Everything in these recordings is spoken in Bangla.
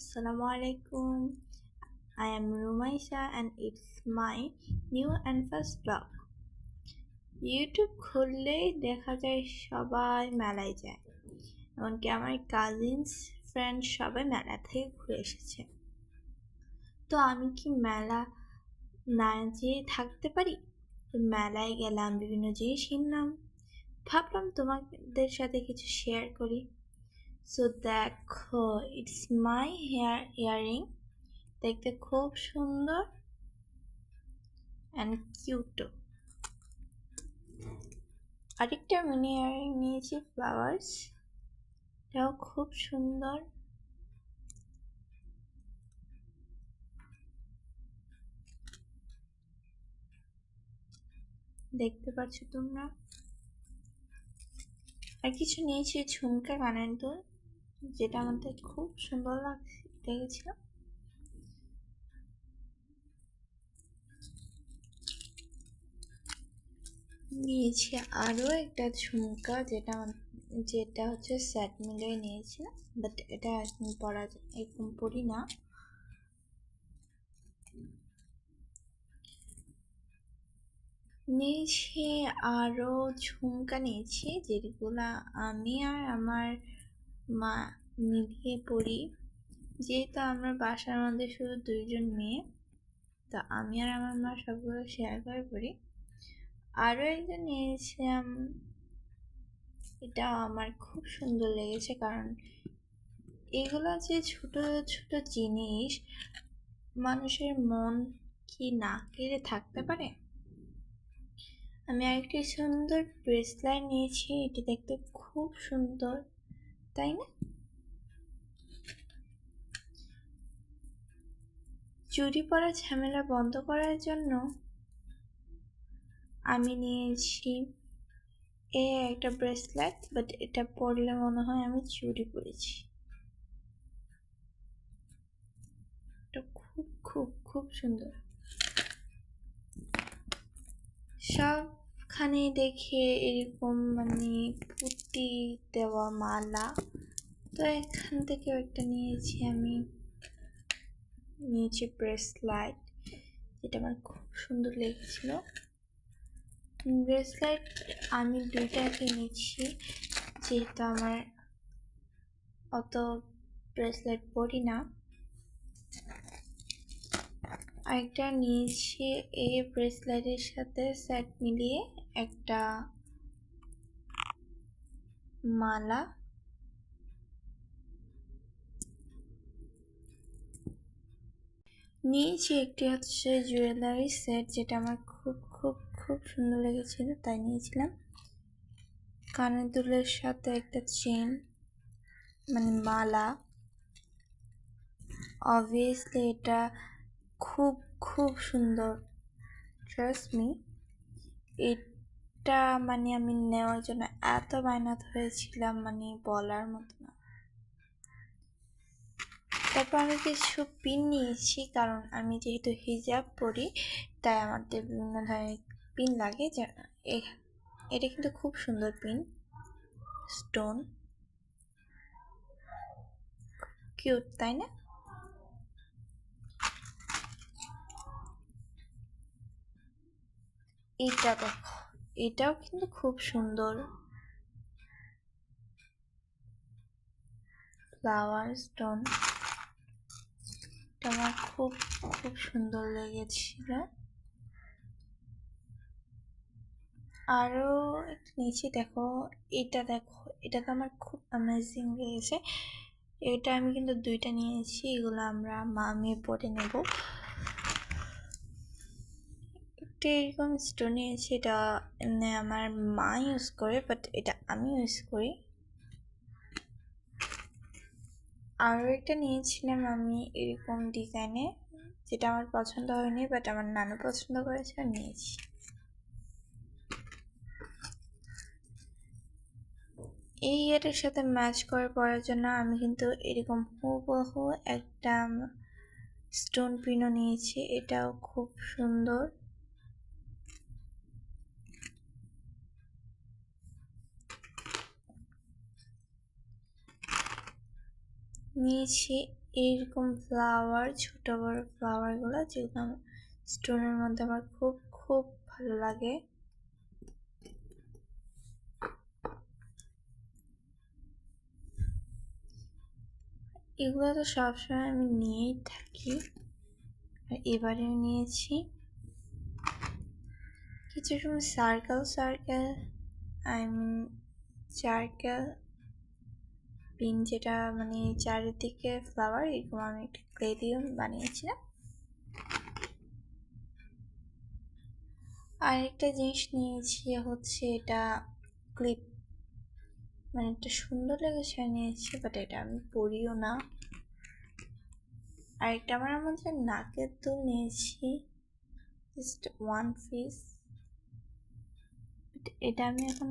Assalamu alaikum. I am Rumaisa and it's my new and first vlog. YouTube খুললেই দেখা যায় সবাই মেলায় যায়, এমনকি আমার কাজিনস ফ্রেন্ড সবাই মেলা থেকে ঘুরে এসেছে তো আমি কি মেলা না যেয়ে থাকতে পারি মেলায় গেলাম বিভিন্ন জিনিস কিনলাম ভাবলাম তোমাদের সাথে কিছু শেয়ার করি সো দেখো ইটস মাই হেয়ার ইয়ারিং দেখতে খুব সুন্দর অ্যান্ড কিউটও আরেকটা মিনি ইয়ারিং নিয়েছি ফ্লাওয়ার্স এটাও খুব সুন্দর। দেখতে পাচ্ছ তোমরা? আর কিছু নিয়েছি ঝুমকা কানের দুল যেটা আমাদের খুব সুন্দর লাগছে লেগেছিল নিয়েছি আরও একটা ঝুমকা, যেটা যেটা হচ্ছে স্যাট মিলে নিয়েছিলাম বাট এটা পরা এরকম পরি না। নিয়েছি আরও ঝুমকা নিয়েছি যেগুলো আমি আর আমার মা মিলিয়ে পড়ি। যেহেতু আমরা বাসার মধ্যে শুধু দুইজন মেয়ে, তো আমি আর আমার মা সবগুলো শেয়ার করে পড়ি। আরও একজন নিয়েছিলাম এটা আমার খুব সুন্দর লেগেছে কারণ এগুলো যে ছোট ছোট জিনিস, মানুষের মন কি না কেড়ে থাকতে পারে? আমি আরেকটি সুন্দর ব্রেসলাইট নিয়েছি, এটি দেখতে খুব সুন্দর, তাই না? চুরি পরা ঝামেলা বন্ধ করার জন্য আমি নিয়েছি, এ একটা ব্রেসলেট বাট এটা পরলে মনে হয় আমি চুরি পরেছি। এটা খুব খুব খুব সুন্দর। সবখানে দেখে এরকম মানে পুঁতি দেওয়া মালা, তো এখান থেকেও একটা নিয়েছি আমি। নিয়েছি ব্রেসলাইট, যেটা আমার খুব সুন্দর লেগেছিল। ব্রেসলাইট আমি দুইটা কিনেছি যেহেতু আমার অত ব্রেসলেট পরি না। আরেকটা নিয়েছি, এই ব্রেসলেটের সাথে সেট মিলিয়ে একটা মালা। নিয়েছি একটি হচ্ছে জুয়েলারি সেট যেটা আমার খুব খুব খুব সুন্দর লেগেছিল, তাই নিয়েছিলাম। কানের দুলের সাথে একটা চেন মানে মালা। অবভিয়াসলি এটা খুব খুব সুন্দর ট্রাস্ট মি এটা মানে আমি নেওয়ার জন্য এত বায়নাত হয়েছিলাম মানে বলার মতো না। তারপর আমি কিছু পিন নিয়েছি, কারণ আমি যেহেতু হিজাব পরি, তাই আমাদের বিভিন্ন ধরনের পিন লাগে। এটা কিন্তু খুব সুন্দর পিন, স্টোন। কিউট, তাই না? এটা দেখো। এটাও কিন্তু খুব সুন্দর। ফ্লাওয়ার স্টোন এটা আমার খুব খুব সুন্দর লেগেছিল। আরও একটা নিচে দেখো, এটা দেখো, এটা তো আমার খুব অ্যামেজিং লেগেছে। এটা আমি কিন্তু দুইটা নিয়েছি, এগুলো আমরা মা মেয়ে পরে নেব। একটা এরকম স্টোন এটা আমার মা ইউজ করে বাট এটা আমি ইউজ করি। আরও একটা নিয়েছিলাম আমি এরকম ডিজাইনে যেটা আমার পছন্দ হয়নি বাট আমার নানু পছন্দ করেছে আর নিয়েছি। এই ইয়েটার সাথে ম্যাচ করে পড়ার জন্য আমি কিন্তু এরকম হুবহু একটা স্টোন পিনও নিয়েছি, এটাও খুব সুন্দর। নিয়েছি এইরকম ফ্লাওয়ার ছোট বড় ফ্লাওয়ারগুলো যেগুলো আমার স্টোনের মধ্যে আমার খুব খুব ভালো লাগে। এগুলো তো সবসময় আমি নিয়েই থাকি। আর এবারেও নিয়েছি। কিছু সময় সার্কেল সার্কেল আই মিন চার্কেল পিন যেটা মানে চারিদিকে ফ্লাওয়ার এরকম আমি একটা ক্লে দিয়ে বানিয়েছিলাম। আরেকটা জিনিস নিয়েছি হচ্ছে এটা ক্লিপ মানে একটা সুন্দর লেগেছে নিয়েছি বাট এটা আমি পরিও না। আরেকটা আমার মধ্যে নাকের দুল নিয়েছি জাস্ট ওয়ান পিস এটা আমি এখন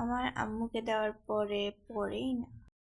আমার আম্মুকে দেওয়ার পরে পরেই না।